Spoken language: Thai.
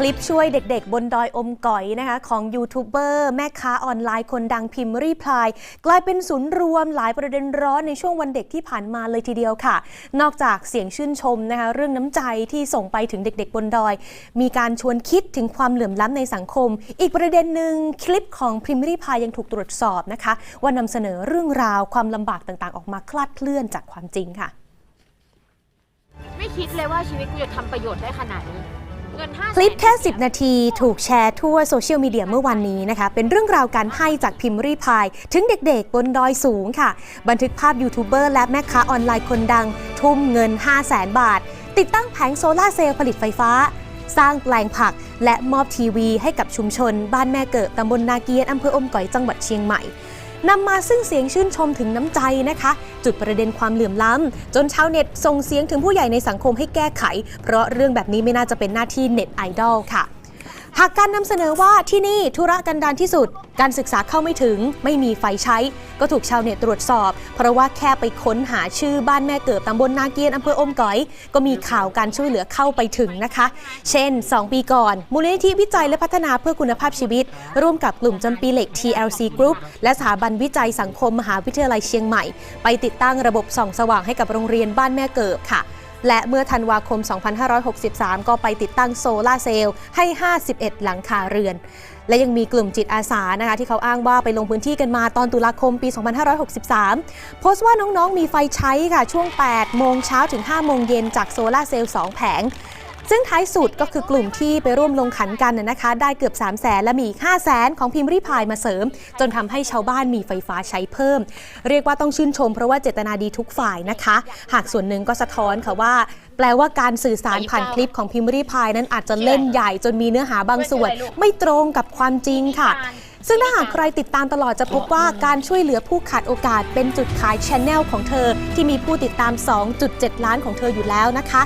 คลิปช่วยเด็กๆ บนดอยอมก๋อยนะคะของยูทูบเบอร์แม่ค้าออนไลน์คนดังพิมพ์รีพลาย กลายเป็นศูนย์รวมหลายประเด็นร้อนในช่วงวันเด็กที่ผ่านมาเลยทีเดียวค่ะ นอกจากเสียงชื่นชมนะคะเรื่องน้ำใจที่ส่งไปถึงเด็กๆ บนดอย มีการชวนคิดถึงความเหลื่อมล้ำในสังคม อีกประเด็นหนึ่งคลิปของพิมพ์รีพลายยังถูกตรวจสอบนะคะ ว่านำเสนอเรื่องราวความลำบากต่างๆ ออกมาคลาดเคลื่อนจากความจริงค่ะ ไม่คิดเลยว่าชีวิตกูจะทำประโยชน์ได้ขนาดนี้ คลิปแค่ 10 นาทีถูกแชร์ทั่วโซเชียลมีเดียเมื่อวันนี้นะคะ เป็นเรื่องราวการให้จากพิมพ์รีพาย ถึงเด็กๆ บนดอยสูงค่ะ บันทึกภาพยูทูบเบอร์และแม่ค้าออนไลน์คนดัง ทุ่มเงิน 5 0 0แสนบาท ติดตั้งแผงโซลาร์เซลล์ผลิตไฟฟ้า สร้างแปลงผัก และมอบทีวีให้กับชุมชน บ้านแม่เกิดตำบลนาเกียรติอำเภออมก๋อยจังหวัดเชียงใหม่ นำมาซึ่งเสียงชื่นชมถึงน้ำใจนะคะ จุดประเด็นความเหลื่อมล้ำ จนชาวเน็ตส่งเสียงถึงผู้ใหญ่ในสังคมให้แก้ไข เพราะเรื่องแบบนี้ไม่น่าจะเป็นหน้าที่เน็ตไอดอลค่ะ หากการนำเสนอว่าที่นี่ธุระกันดารที่สุด การศึกษาเข้าไม่ถึง ไม่มีไฟใช้ ก็ถูกชาวเน็ตตรวจสอบ เพราะว่าแค่ไปค้นหาชื่อบ้านแม่เกิดตำบลนาเกียรติอำเภออมก๋อย ก็มีข่าวการช่วยเหลือเข้าไปถึงนะคะ เช่น 2 ปีก่อน มูลนิธิวิจัยและพัฒนาเพื่อคุณภาพชีวิต ร่วมกับกลุ่มจำปีเหล็ก TLC Group และสถาบันวิจัยสังคมมหาวิทยาลัยเชียงใหม่ ไปติดตั้งระบบส่องสว่างให้กับโรงเรียนบ้านแม่เกิดค่ะ และเมื่อธันวาคม 2563 ก็ไปติดตั้งโซลาเซลล์ให้ 51 หลังคาเรือน และยังมีกลุ่มจิตอาสานะคะที่เขาอ้างว่าไปลงพื้นที่กันมาตอนตุลาคมปี 2563 โพสต์ว่าน้องๆ มีไฟใช้ค่ะช่วง 8 โมงเช้าถึง 5 โมงเย็นจากโซลาเซลล์ 2 แผง ซึ่งท้ายสุดก็คือกลุ่มที่ไปร่วมลงขันกันนะนะคะ ได้เกือบ 3 0 0แสนและมีอีก5 0 0แสนของพิมพ์ริพายมาเสริม จนทำให้ชาวบ้านมีไฟฟ้าใช้เพิ่ม เรียกว่าต้องชื่นชมเพราะว่าเจตนาดีทุกฝ่ายนะคะ หากส่วนหนึ่งก็สะท้อนค่ะว่า แปลว่าการสื่อสารผ่านคลิปของพิมพ์ริพายนั้นอาจจะเล่นใหญ่จนมีเนื้อหาบางส่วน ไม่ตรงกับความจริงค่ะซึ่งถ้าหากใครติดตามตลอดจะพบว่าการช่วยเหลือผู้ขาดโอกาสเป็นจุดขายชแนลของเธอ ที่มีผู้ติดตาม 2.7 ล้านของเธออยู่แล้วนะคะ